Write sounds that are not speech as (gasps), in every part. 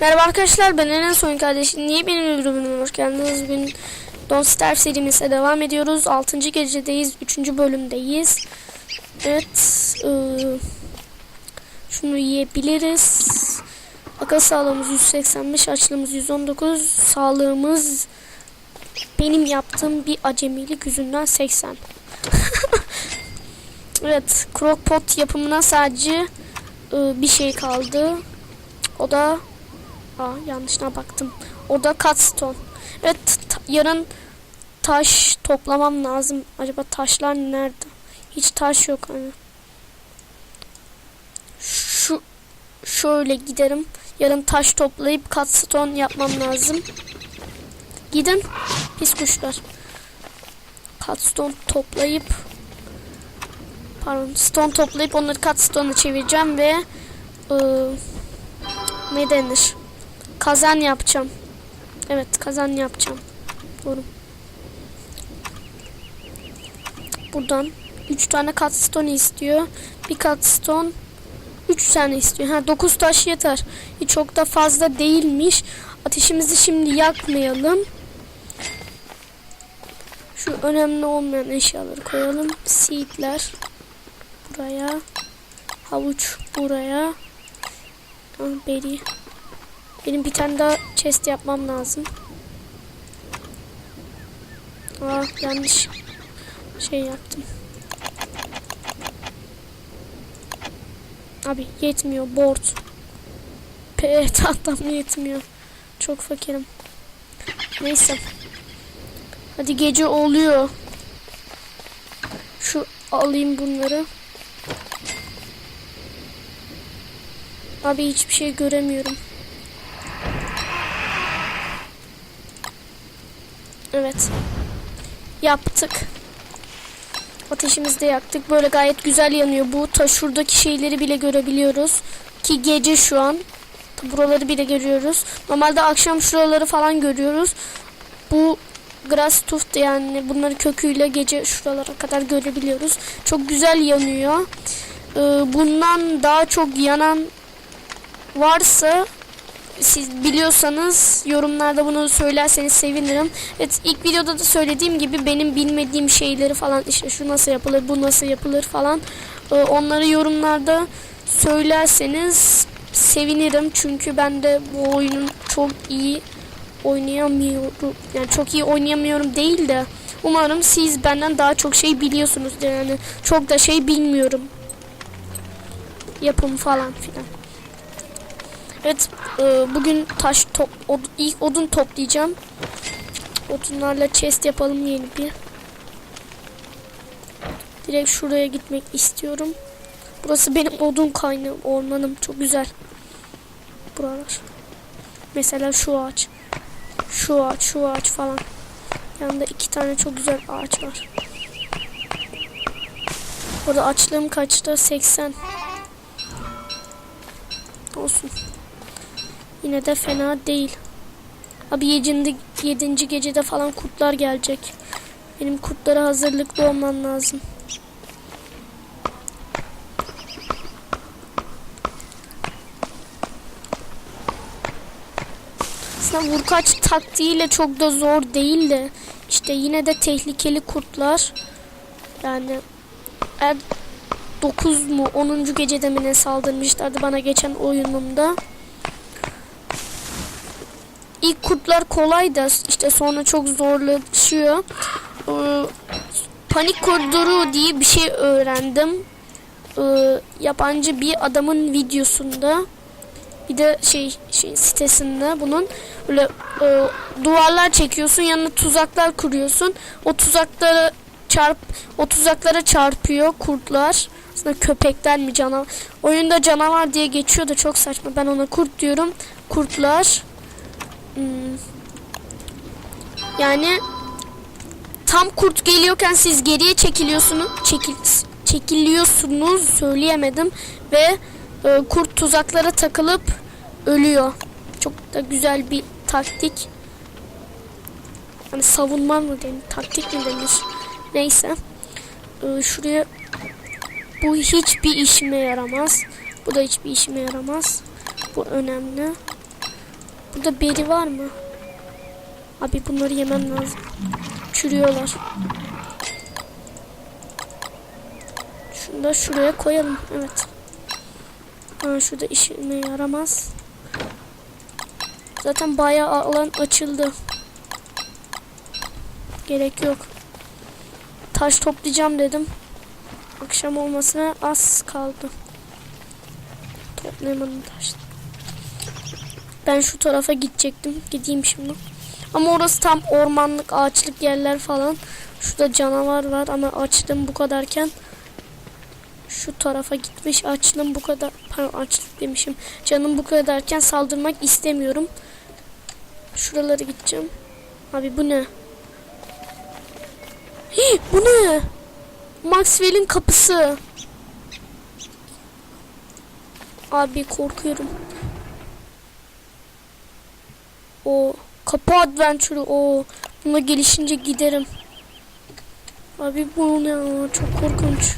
Merhaba arkadaşlar ben Enes Oyun kardeşim. Niye benim ürünüme hoş geldiniz? Bugün Don't Starve serimize devam ediyoruz. 6. gecedeyiz. 3. bölümdeyiz. Evet. ıı, şunu yiyebiliriz. Akıl sağlığımız 185, açlığımız 119, sağlığımız benim yaptığım bir acemilik yüzünden 80. (laughs) evet, crockpot yapımına sadece ıı, bir şey kaldı. O da Aa yanlışına baktım. O da cutstone. Evet ta- yarın taş toplamam lazım. Acaba taşlar nerede? Hiç taş yok hani. Şu şöyle giderim. Yarın taş toplayıp cutstone yapmam lazım. Gidin. Pis kuşlar. Cutstone toplayıp pardon stone toplayıp onları cutstone'a çevireceğim ve ıı, ne denir? Kazan yapacağım. Evet kazan yapacağım. Doğru. Buradan 3 tane cutstone istiyor. Bir cutstone 3 tane istiyor. Ha 9 taş yeter. Hiç çok da fazla değilmiş. Ateşimizi şimdi yakmayalım. Şu önemli olmayan eşyaları koyalım. Seedler buraya. Havuç buraya. Ah, Beri. Benim bir tane daha chest yapmam lazım. Aa yanlış şey yaptım. Abi yetmiyor board. P (laughs) tahtam yetmiyor. Çok fakirim. Neyse. Hadi gece oluyor. Şu alayım bunları. Abi hiçbir şey göremiyorum. Evet. Yaptık. Ateşimizi de yaktık. Böyle gayet güzel yanıyor. Bu ta şuradaki şeyleri bile görebiliyoruz. Ki gece şu an. Buraları bile görüyoruz. Normalde akşam şuraları falan görüyoruz. Bu grass tuft yani bunları köküyle gece şuralara kadar görebiliyoruz. Çok güzel yanıyor. Ee, bundan daha çok yanan varsa siz biliyorsanız yorumlarda bunu söylerseniz sevinirim. Evet ilk videoda da söylediğim gibi benim bilmediğim şeyleri falan işte şu nasıl yapılır bu nasıl yapılır falan e, onları yorumlarda söylerseniz sevinirim. Çünkü ben de bu oyunun çok iyi oynayamıyorum. Yani çok iyi oynayamıyorum değil de umarım siz benden daha çok şey biliyorsunuz yani çok da şey bilmiyorum. Yapım falan filan. Evet, e, bugün taş top, od, ilk odun toplayacağım. Odunlarla chest yapalım yeni bir. Direkt şuraya gitmek istiyorum. Burası benim odun kaynağım, ormanım çok güzel. Buralar. Mesela şu ağaç. Şu ağaç, şu ağaç falan. Yanında iki tane çok güzel ağaç var. Burada açlığım kaçta? 80. Olsun. Yine de fena değil. Abi 7. 7. gecede falan kurtlar gelecek. Benim kurtlara hazırlıklı olmam lazım. Aslında vurkaç taktiğiyle çok da zor değil de işte yine de tehlikeli kurtlar. Yani eğer 9 mu 10. gecede mi ne saldırmışlardı bana geçen oyunumda. İlk kurtlar kolay da işte sonra çok zorlaşıyor. Ee, panik koridoru diye bir şey öğrendim. Ee, yabancı bir adamın videosunda. Bir de şey, şey sitesinde bunun böyle e, duvarlar çekiyorsun yanına tuzaklar kuruyorsun. O tuzaklara çarp o tuzaklara çarpıyor kurtlar. Aslında köpekler mi canavar? Oyunda canavar diye geçiyor da çok saçma. Ben ona kurt diyorum. Kurtlar. Hmm. Yani tam kurt geliyorken siz geriye çekiliyorsunuz. Çekil, çekiliyorsunuz söyleyemedim ve e, kurt tuzaklara takılıp ölüyor. Çok da güzel bir taktik. Hani savunma mı denir? Taktik mi denir? Neyse. E, şuraya bu hiçbir işime yaramaz. Bu da hiçbir işime yaramaz. Bu önemli. Burada beri var mı? Abi bunları yemem lazım. Çürüyorlar. Şunu da şuraya koyalım. Evet. Ha, şurada işime yaramaz. Zaten bayağı alan açıldı. Gerek yok. Taş toplayacağım dedim. Akşam olmasına az kaldı. Toplayamadım taş. Ben şu tarafa gidecektim. Gideyim şimdi. Ama orası tam ormanlık, ağaçlık yerler falan. Şurada canavar var ama açlığım bu kadarken şu tarafa gitmiş. Açlığım bu kadar pardon açlık demişim. Canım bu kadarken saldırmak istemiyorum. Şuralara gideceğim. Abi bu ne? Hii, bu ne? Maxwell'in kapısı. Abi korkuyorum. O kapı adventure o. Buna gelişince giderim. Abi bu ne? Çok korkunç.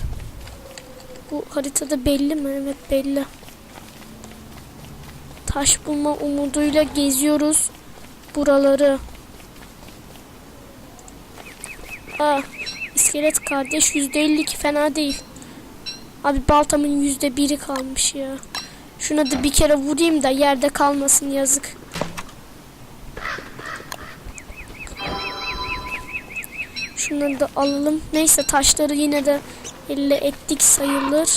Bu haritada belli mi? Evet belli. Taş bulma umuduyla geziyoruz buraları. Aa, iskelet kardeş %52 fena değil. Abi baltamın yüzde biri kalmış ya. Şuna da bir kere vurayım da yerde kalmasın yazık. Şunları da alalım. Neyse taşları yine de elle ettik sayılır.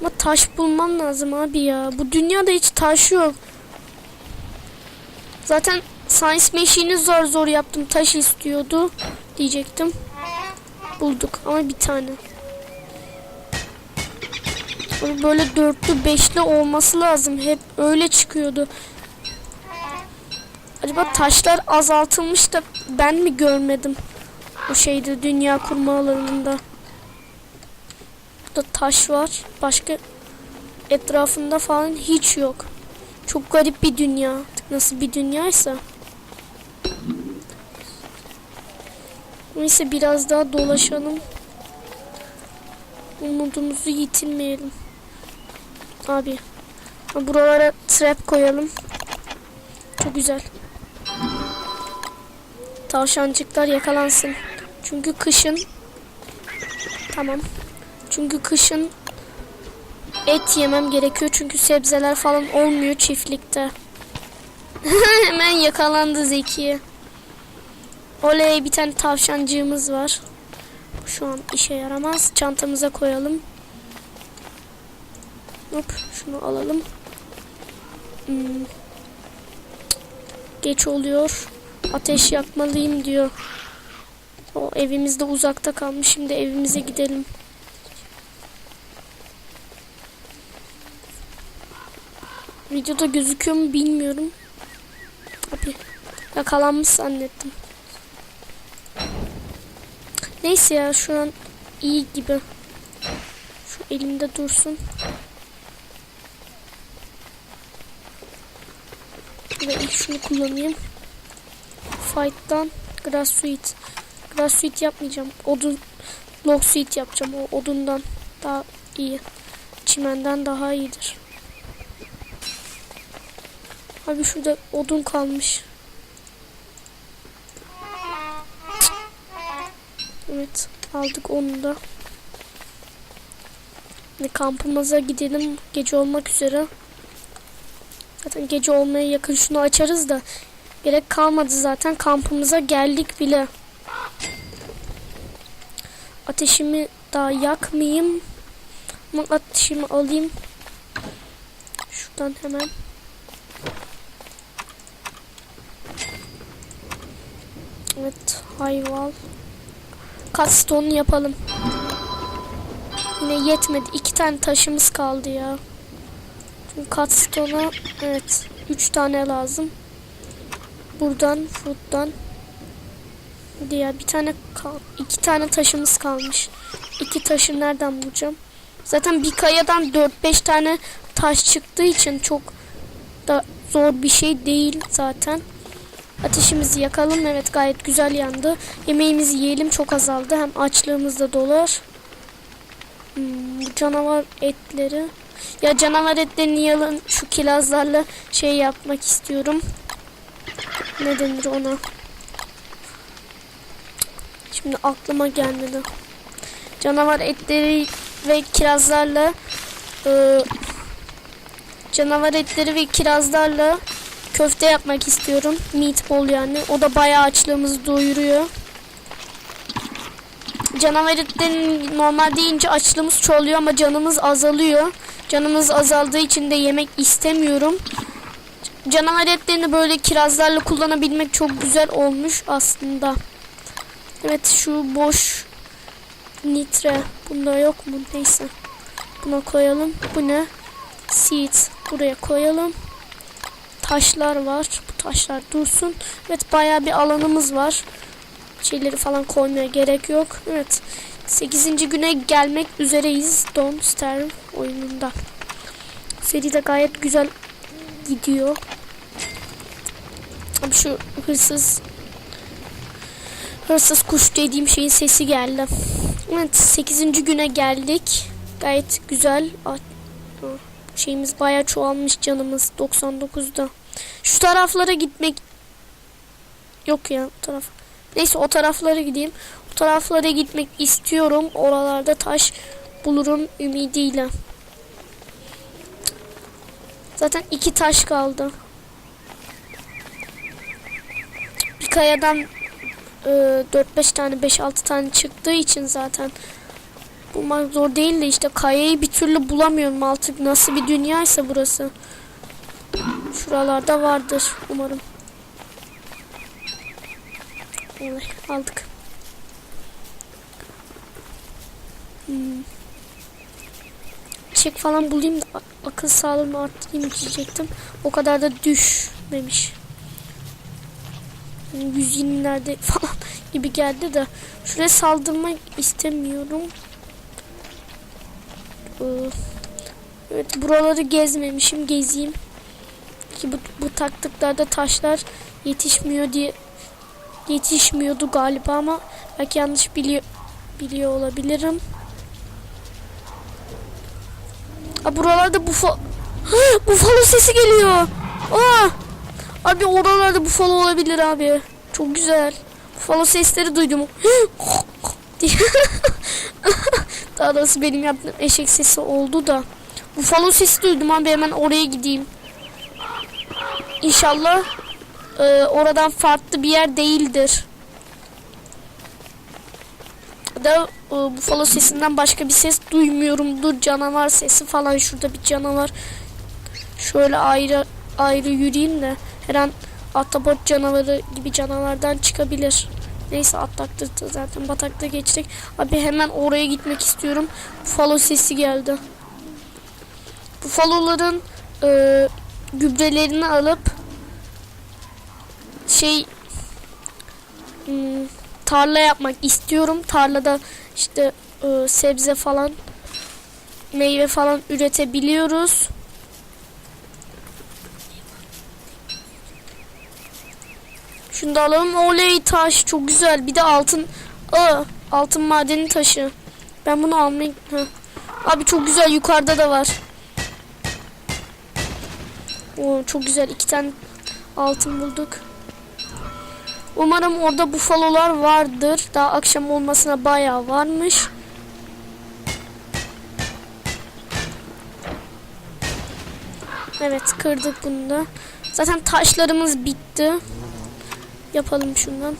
Ama taş bulmam lazım abi ya. Bu dünyada hiç taş yok. Zaten Science Machine'i zor zor yaptım. Taş istiyordu diyecektim. Bulduk ama bir tane. Böyle- dörtlü beşli olması lazım. Hep öyle çıkıyordu. Acaba taşlar azaltılmış da ben mi görmedim? O şeyde dünya kurma alanında. Burada taş var. Başka etrafında falan hiç yok. Çok garip bir dünya. Nasıl bir dünyaysa. Neyse biraz daha dolaşalım. Umudumuzu yitirmeyelim. Abi. Buralara trap koyalım. Çok güzel. Tavşancıklar yakalansın. Çünkü kışın Tamam. Çünkü kışın et yemem gerekiyor. Çünkü sebzeler falan olmuyor çiftlikte. (laughs) Hemen yakalandı Zeki. Oley bir tane tavşancığımız var. Şu an işe yaramaz. Çantamıza koyalım. Hop şunu alalım. Hmm. Geç oluyor. Ateş yakmalıyım diyor. O evimizde uzakta kalmış. Şimdi evimize gidelim. Videoda gözüküyor mu bilmiyorum. Abi yakalanmış zannettim. Neyse ya şu an iyi gibi. Şu elimde dursun. Ve şunu kullanayım. Fight'tan Grass Suite. Grass Suite yapmayacağım. Odun Log Suite yapacağım. O odundan daha iyi. Çimenden daha iyidir. Abi şurada odun kalmış. Evet aldık onu da. Ve kampımıza gidelim. Gece olmak üzere. Zaten gece olmaya yakın şunu açarız da. Gerek kalmadı zaten kampımıza geldik bile. Ateşimi daha yakmayayım. Ama ateşimi alayım. Şuradan hemen. Evet hayval. Cutstone yapalım. Yine yetmedi. İki tane taşımız kaldı ya. Çünkü Cutstone'a evet. Üç tane lazım. Buradan, buradan. Diğer bir tane kal iki tane taşımız kalmış. İki taşı nereden bulacağım? Zaten bir kayadan 4-5 tane taş çıktığı için çok da zor bir şey değil zaten. Ateşimizi yakalım. Evet gayet güzel yandı. Yemeğimizi yiyelim. Çok azaldı. Hem açlığımız da dolar. Hmm, canavar etleri. Ya canavar etlerini yalın şu kilazlarla şey yapmak istiyorum. Ne denir ona? Şimdi aklıma gelmedi. Canavar etleri ve kirazlarla e, canavar etleri ve kirazlarla köfte yapmak istiyorum. Meatball yani. O da bayağı açlığımızı doyuruyor. Canavar etlerin normal deyince açlığımız çoğalıyor ama canımız azalıyor. Canımız azaldığı için de yemek istemiyorum. Canavar etlerini böyle kirazlarla kullanabilmek çok güzel olmuş aslında. Evet şu boş nitre. Bunda yok mu? Neyse. Buna koyalım. Bu ne? Seed. Buraya koyalım. Taşlar var. Bu taşlar dursun. Evet bayağı bir alanımız var. Şeyleri falan koymaya gerek yok. Evet. 8. güne gelmek üzereyiz. Don't Starve oyununda. Seri de gayet güzel gidiyor. Abi şu hırsız hırsız kuş dediğim şeyin sesi geldi. Evet 8. güne geldik. Gayet güzel. Ah, Şeyimiz bayağı çoğalmış canımız 99'da. Şu taraflara gitmek yok ya taraf. Neyse o taraflara gideyim. O taraflara gitmek istiyorum. Oralarda taş bulurum ümidiyle. Zaten iki taş kaldı. Bir kayadan e, 4-5 tane 5-6 tane çıktığı için zaten bulmak zor değil de işte kayayı bir türlü bulamıyorum artık nasıl bir dünyaysa burası. Şuralarda vardır umarım. Evet, aldık. Hmm. Çek falan bulayım da akıl sağlığımı arttırayım diyecektim. O kadar da düşmemiş. Yani 120'lerde falan gibi geldi de şuraya saldırmak istemiyorum. Ee, Evet buraları gezmemişim gezeyim. Ki bu, bu taktıklarda taşlar yetişmiyor diye yetişmiyordu galiba ama belki yanlış biliyor biliyor olabilirim. Aa, buralarda bufalo (gasps) bufalo sesi geliyor. Aa! Abi oralarda bufalo olabilir abi. Çok güzel. Bufalo sesleri duydum. (laughs) (laughs) Daha doğrusu benim yaptığım eşek sesi oldu da. Bufalo sesi duydum abi hemen oraya gideyim. İnşallah e, oradan farklı bir yer değildir. Da e, bufalo sesinden başka bir ses duymuyorumdur. Canavar sesi falan şurada bir canavar. Şöyle ayrı ayrı yürüyeyim de her an ahtapot canavarı gibi canavardan çıkabilir. Neyse atlattık zaten batakta geçtik. Abi hemen oraya gitmek istiyorum. Bufalo sesi geldi. Bufaloların e, gübrelerini alıp şey hmm, tarla yapmak istiyorum. Tarlada işte e, sebze falan meyve falan üretebiliyoruz. Şunu da alalım. Oley taş çok güzel. Bir de altın Aa, altın madeni taşı. Ben bunu almayı Heh. Abi çok güzel yukarıda da var. Oo, çok güzel iki tane altın bulduk. Umarım orada bufalolar vardır. Daha akşam olmasına bayağı varmış. Evet kırdık bunu da. Zaten taşlarımız bitti. Yapalım şundan.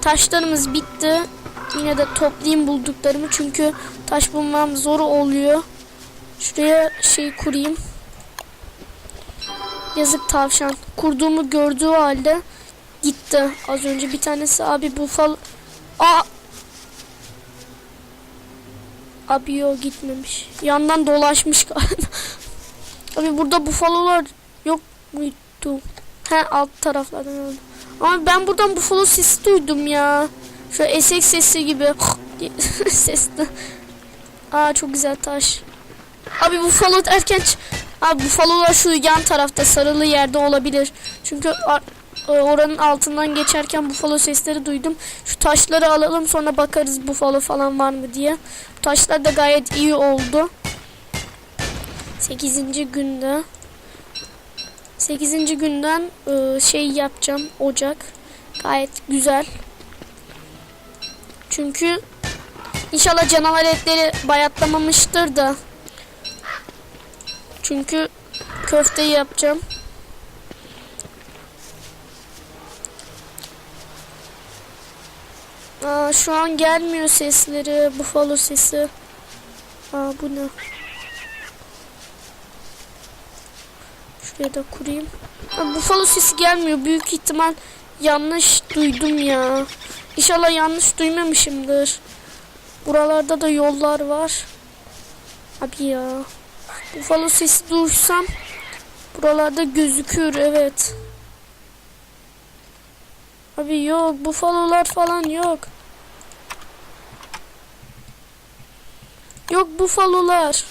Taşlarımız bitti. Yine de toplayayım bulduklarımı çünkü taş bulmam zor oluyor. Şuraya şey kurayım. Yazık tavşan. Kurduğumu gördüğü halde gitti. Az önce bir tanesi abi bufal... Aa! Abi yok gitmemiş. Yandan dolaşmış galiba. (laughs) abi burada bufalolar yok muydu? He alt taraflardan öldü. Ama ben buradan bufalo sesi duydum ya. Şu esek sesi gibi. (laughs) Sesli. Aa çok güzel taş. Abi bufalo derken ç- Abi bufalolar şu yan tarafta sarılı yerde olabilir. Çünkü e, oranın altından geçerken bufalo sesleri duydum. Şu taşları alalım sonra bakarız bufalo falan var mı diye. Bu taşlar da gayet iyi oldu. 8. günde 8. günden e, şey yapacağım ocak. Gayet güzel. Çünkü inşallah canavar etleri bayatlamamıştır da. Çünkü köfteyi yapacağım. Aa, şu an gelmiyor sesleri buffalo sesi. Aa, bu ne Şuraya da kurayım. Ha, Buffalo sesi gelmiyor. Büyük ihtimal yanlış duydum ya. İnşallah yanlış duymamışımdır. Buralarda da yollar var. Abi ya. Buffalo sesi duysam buralarda gözükür evet. Abi yok. Buffalo'lar falan yok. Yok buffalo'lar.